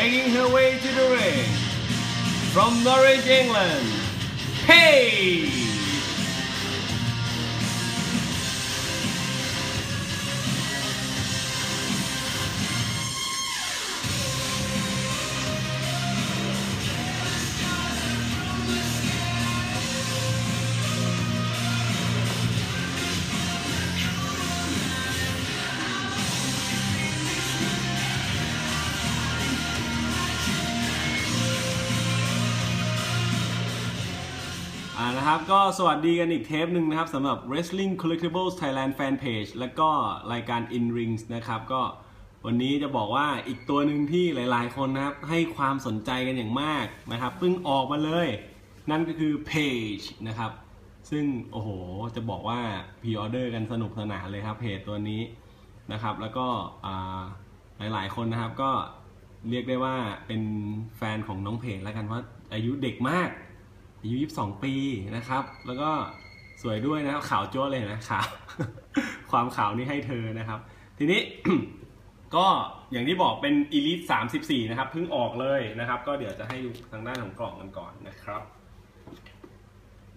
making her way to the ring from Norwich, England, Paige. นะครับ ก็สวัสดีกันอีกเทปหนึ่งนะครับสำหรับ Wrestling Collectibles Thailand Fan Page และก็รายการ In Rings นะครับ ก็วันนี้จะบอกว่าอีกตัวหนึ่งที่หลายๆ คนนะครับ ให้ความสนใจกันอย่างมากนะครับเพิ่งออกมาเลย นั่นก็คือ Page นะครับ ซึ่งโอ้โห จะบอกว่าพ r ออเดอร์กันสนุกสนานเลยครับเพจตัวนี้นะครับ แล้วก็หลายๆ คนนะครับก็เรียกได้ว่าเป็นแฟนของน้องเพจแล้วกันว่าอายุเด็กมาก อายุ 22 ปีนะครับ แล้วก็สวยด้วยนะครับขาวจ้วเลยนะขาวความขาวนี่ให้เธอนะครับ ทีนี้ก็อย่างที่บอกเป็น Elite 34 นะครับเพิ่งออกเลยนะครับ ก็เดี๋ยวจะให้ดูทางด้านของกล่องกันก่อนนะครับ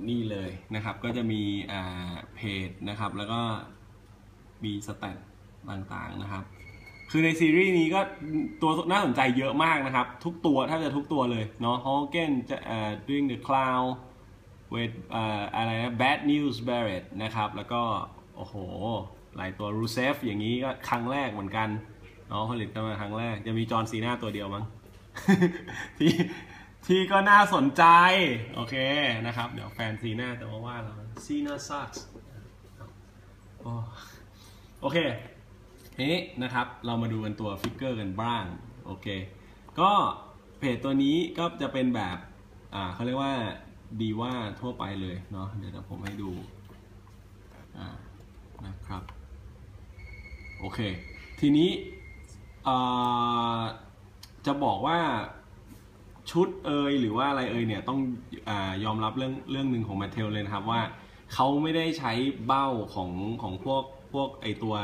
นี่เลยนะครับก็จะมีอ่าเพจนะครับ แล้วก็มีสแตทต่างๆนะครับ คือในซีรีส์นี้ก็ตัวน่าสนใจเยอะมากนะครับ ทุกตัวแทบจะทุกตัวเลยเนาะฮอ g เกนจะเอ่อ doing the clown with เอ่ออะไรนะ bad news Barrett นะครับ แล้วก็ โอ้โห หลายตัวรูเซฟอย่างนี้ก็ครั้งแรกเหมือนกันเนาะผลิตมาครั้งแรก จะมีจอห์นซีนาตัวเดียวมั้งที่ที่ก็น่าสนใจ โอเคนะครับ เดี๋ยวแฟนซีนาจะมาว่าเราซีนาซักโอเค ทีนี้นะครับเรามาดูกันตัวฟิกเกอร์กันบ้างโอเคก็เพจตัวนี้ก็จะเป็นแบบอ่าเขาเรียกว่าดีว่าทั่วไปเลยเนาะเดี๋ยวผมให้ดูอ่านะครับโอเค ทีนี้จะบอกว่าชุดเอยหรือว่าอะไรเอยเนี่ยต้องอยอมรับเรื่องเรื่องหนึ่งของแมทเทลเลยนะครับว่าเขาไม่ได้ใช้เบ้าของของพวก พวกไอตัว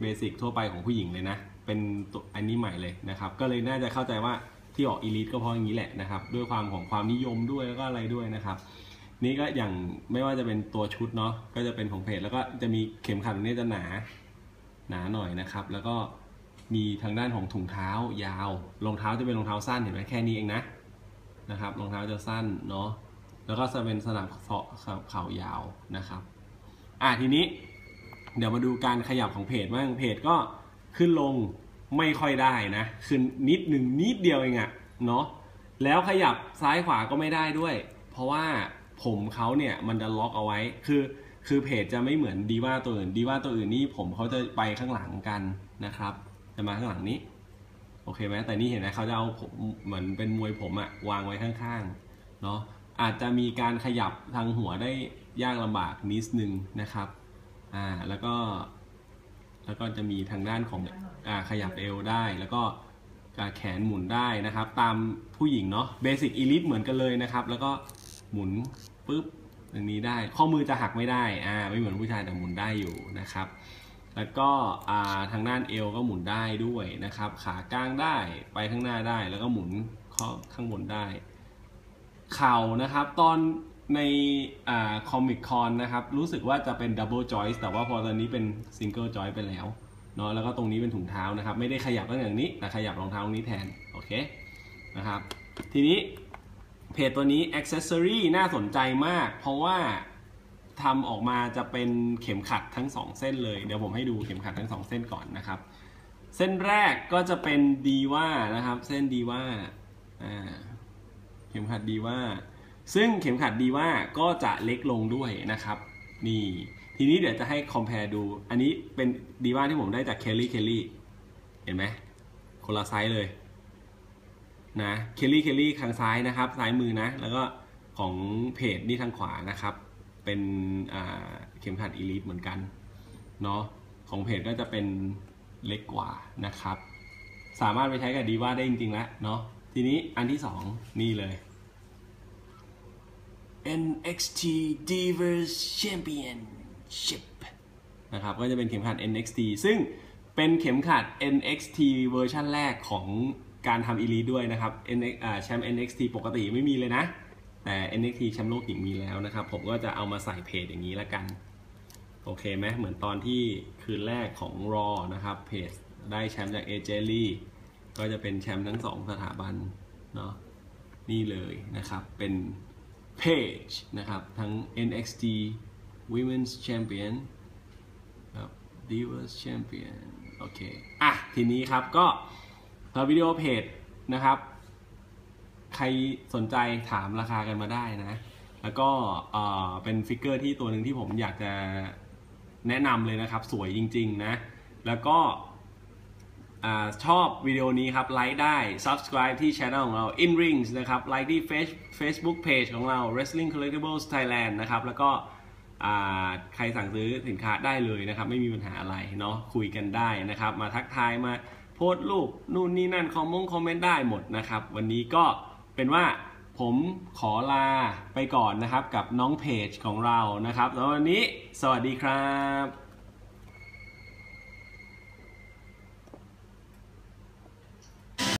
เบสิกทั่วไปของผู้หญิงเลยนะ เป็นตัวอันนี้ใหม่เลยนะครับ ก็เลยน่าจะเข้าใจว่าที่ออกอีลิทก็เพราะอย่างนี้แหละนะครับ ด้วยความของความนิยมด้วยแล้วก็อะไรด้วยนะครับ นี่ก็อย่างไม่ว่าจะเป็นตัวชุดเนาะก็จะเป็นของเพจแล้วก็จะมีเข็มขัดนี่จะหนาหนาหน่อยนะครับ แล้วก็มีทางด้านของถุงเท้ายาวรองเท้าจะเป็นรองเท้าสั้นเห็นไหมแค่นี้เองนะนะครับรองเท้าจะสั้นเนาะแล้วก็จะเป็นสนับเข่าเข่ายาวนะครับ อะทีนี้ เดี๋ยวมาดูการขยับของเพจบ้างเพจก็ขึ้นลงไม่ค่อยได้นะขึ้นนิดหนึ่งนิดเดียวเองอะเนาะแล้วขยับซ้ายขวาก็ไม่ได้ด้วย เพราะว่าผมเขาเนี่ยมันจะล็อกเอาไว้คือคือเพจจะไม่เหมือนดีว่าตัวอื่นดีว่าตัวอื่นนี่ผมเขาจะไปข้างหลังกันนะครับ จะมาข้างหลังนี้ โอเคไหมแต่นี่เห็นไหมเขาจะเอาผมเหมือนเป็นมวยผมอะวางไว้ข้างๆเนาะอาจจะมีการขยับทางหัวได้ยากลำบากนิดนึงนะครับ อ่าแล้วก็แล้วก็จะมีทางด้านของอ่าขยับเอวได้แล้วก็กแขนหมุนได้นะครับ ตามผู้หญิงเนาะเบสิกอีลิทเหมือนกันเลยนะครับ แล้วก็หมุนปุ๊บอย่างนี้ได้ ข้อมือจะหักไม่ได้อ่าไม่เหมือนผู้ชายแต่หมุนได้อยู่นะครับ แล้วก็อ่าทางด้านเอวก็หมุนได้ด้วยนะครับ ขากลางได้ไปข้างหน้าได้ แล้วก็หมุนข้อข้างบนได้ เข่านะครับ ตอน ในอ่าคอมิคคอนนะครับ รู้สึกว่าจะเป็นดับเบิลจอยส์แต่ว่าพอตอนนี้เป็นซิงเกิลจอยไปแล้วเนาะแล้วก็ตรงนี้เป็นถุงเท้านะครับ ไม่ได้ขยับตั้งอย่างนี้ แต่ขยับรองเท้าตรงนี้แทน โอเคนะครับ ทีนี้เพจตัวนี้ Accessory น่าสนใจมาก เพราะว่าทำออกมาจะเป็นเข็มขัดทั้ง 2 เส้นเลย เดี๋ยวผมให้ดูเข็มขัดทั้ง 2 เส้นก่อนนะครับ เส้นแรกก็จะเป็นดีว่านะครับ เส้นดีว่าเข็มขัดดีว่า ซึ่งเข็มขัดดีว่าก็จะเล็กลงด้วยนะครับ นี่ ทีนี้เดี๋ยวจะให้ compare ดู อันนี้เป็นดีว่าที่ผมได้จากเคลลี่เคลลี่เห็นไหมคนละไซส์เลยนะเคลลี่เคลลี่ทางซ้ายนะครับซ้ายมือนะ แล้วก็ของเพจนี่ทางขวานะครับ เป็นเข็มขัดอีลิทเหมือนกันเนาะของเพจก็จะเป็นเล็กกว่านะครับ สามารถไปใช้กับดีว่าได้จริงๆแล้วเนาะทีนี้อันที่สองนี่เลย NXT Divas Championship นะครับก็จะเป็นเข็มขัด NXT ซึ่งเป็นเข็มขัด NXT เวอร์ชันแรกของการทำอีลีด้วยนะครับ NX แชมป์ NXT ปกติไม่มีเลยนะ แต่ NXT แชมป์โลกหญิงมีแล้วนะครับ ผมก็จะเอามาใส่เพจอย่างนี้ล้วกัน โอเคไหมเหมือนตอนที่คืนแรกของรอนะครับ เพจได้แชมป์จากเอเจลีก็จะเป็นแชมป์ทั้งสองสถาบันเนาะนี่เลยนะครับเป็น เพจนะครับ ทั้ง NXT Women's Champion ครับ Divas Champion โอเค อะ ทีนี้ครับก็เราวิดีโอเพจนะครับ ใครสนใจถามราคากันมาได้นะ แล้วก็เอ่อเป็นฟิกเกอร์ที่ตัวหนึ่งที่ผมอยากจะแนะนำเลยนะครับ สวยจริง ๆ นะ แล้วก็ ชอบวิดีโอนี้ครับ ไลค์ได้ subscribe ที่ช anel ของเรา in rings นะครับ ไลค์ที่ Face Facebook page ของเรา wrestling collectibles Thailand นะครับ แล้วก็ใครสั่งซื้อสินค้าได้เลยนะครับ ไม่มีปัญหาอะไรเนาะคุยกันได้นะครับ มาทักทายมาโพสต์รูปนู่นนี่นั่นคอมมงคอมเมนต์ได้หมดนะครับ วันนี้ก็เป็นว่าผมขอลาไปก่อนนะครับกับน้องเพจของเรานะครับแล้ววันนี้สวัสดีครับ